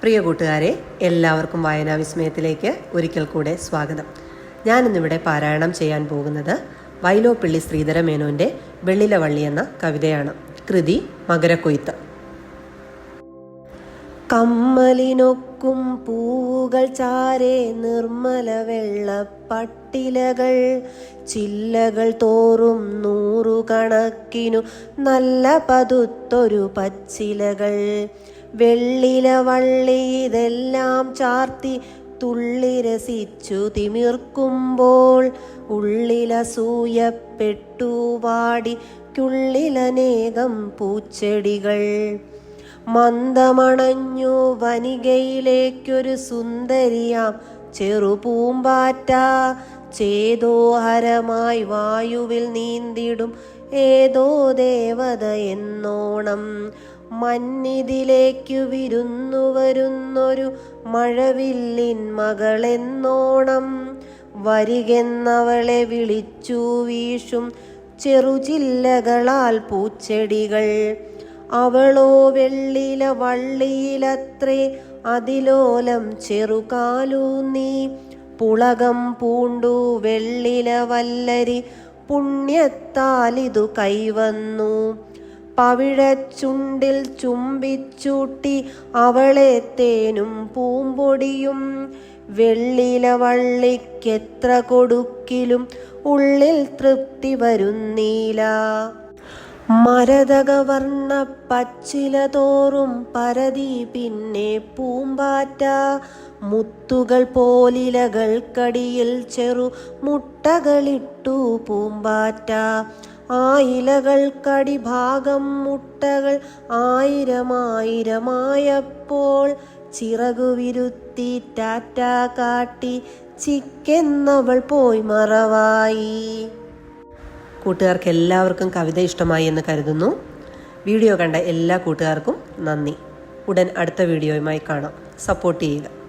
പ്രിയ കൂട്ടുകാരെ എല്ലാവർക്കും വായനാ വിസ്മയത്തിലേക്ക് ഒരിക്കൽ കൂടെ സ്വാഗതം. ഞാനിന്നിവിടെ പാരായണം ചെയ്യാൻ പോകുന്നത് വൈലോപ്പിള്ളി ശ്രീധരമേനോന്റെ വെള്ളിലവള്ളി എന്ന കവിതയാണ്. കൃതി മകരക്കൊയ്ത്ത്. കമ്മലിനൊക്കും പൂവുകൾ ചാരെ നിർമ്മല വെള്ളപ്പട്ടിലകൾ. ചില്ലകൾ തോറും നൂറുകണക്കിനു നല്ല പതുത്തൊരു പച്ചിലകൾ. വെള്ളില വള്ളി ഇതെല്ലാം ചാർത്തി തുള്ളി രസിച്ചു തിമിർക്കുമ്പോൾ ഉള്ളില ഉള്ളിലസൂയപ്പെട്ടു വാടിക്കുള്ളിലനേകം പൂച്ചെടികൾ. മന്ദമണഞ്ഞു വനികയിലേക്കൊരു സുന്ദരിയാം ചെറുപൂമ്പാറ്റ ചേതോഹരമായി വായുവിൽ നീന്തിടും ഏതോ ദേവത എന്നോണം. മന്നിതിലേക്കു വിരുന്നു വരുന്നൊരു മഴവില്ലിൻ മകളെന്നോണം. വരികെന്നവളെ വിളിച്ചു വീഷും ചെറുചില്ലകളാൽ പൂച്ചെടികൾ. അവളോ വെള്ളില വള്ളിയിലത്രേ അതിലോലം ചെറുകാലൂന്നി പുളകം പൂണ്ടു വെള്ളില വല്ലരി പുണ്യത്താലിതു കൈവന്നു. പവിഴച്ചുണ്ടിൽ ചുംബിച്ചൂട്ടി അവളെ തേനും പൂമ്പൊടിയും. വെള്ളില വള്ളിക്കെത്ര കൊടുക്കിലും ഉള്ളിൽ തൃപ്തി വരുന്നീല. മരതകവർണ പച്ചില തോറും പരതി പിന്നെ പൂമ്പാറ്റ. മുത്തുകൾ പോലിലകൾക്കടിയിൽ ചെറു മുട്ടകളിട്ടു പൂമ്പാറ്റ. ആ ഇലകൾക്കടിഭാഗം മുട്ടകൾ ആയിരമായിരമായപ്പോൾ ചിറകുവിരുത്തി ടാറ്റ കാട്ടി ചിക്കെന്നവൾ പോയി മറവായി. കൂട്ടുകാർക്ക് എല്ലാവർക്കും കവിത ഇഷ്ടമായി എന്ന് കരുതുന്നു. വീഡിയോ കണ്ട എല്ലാ കൂട്ടുകാർക്കും നന്ദി. ഉടൻ അടുത്ത വീഡിയോയുമായി കാണാം. സപ്പോർട്ട് ചെയ്യുക.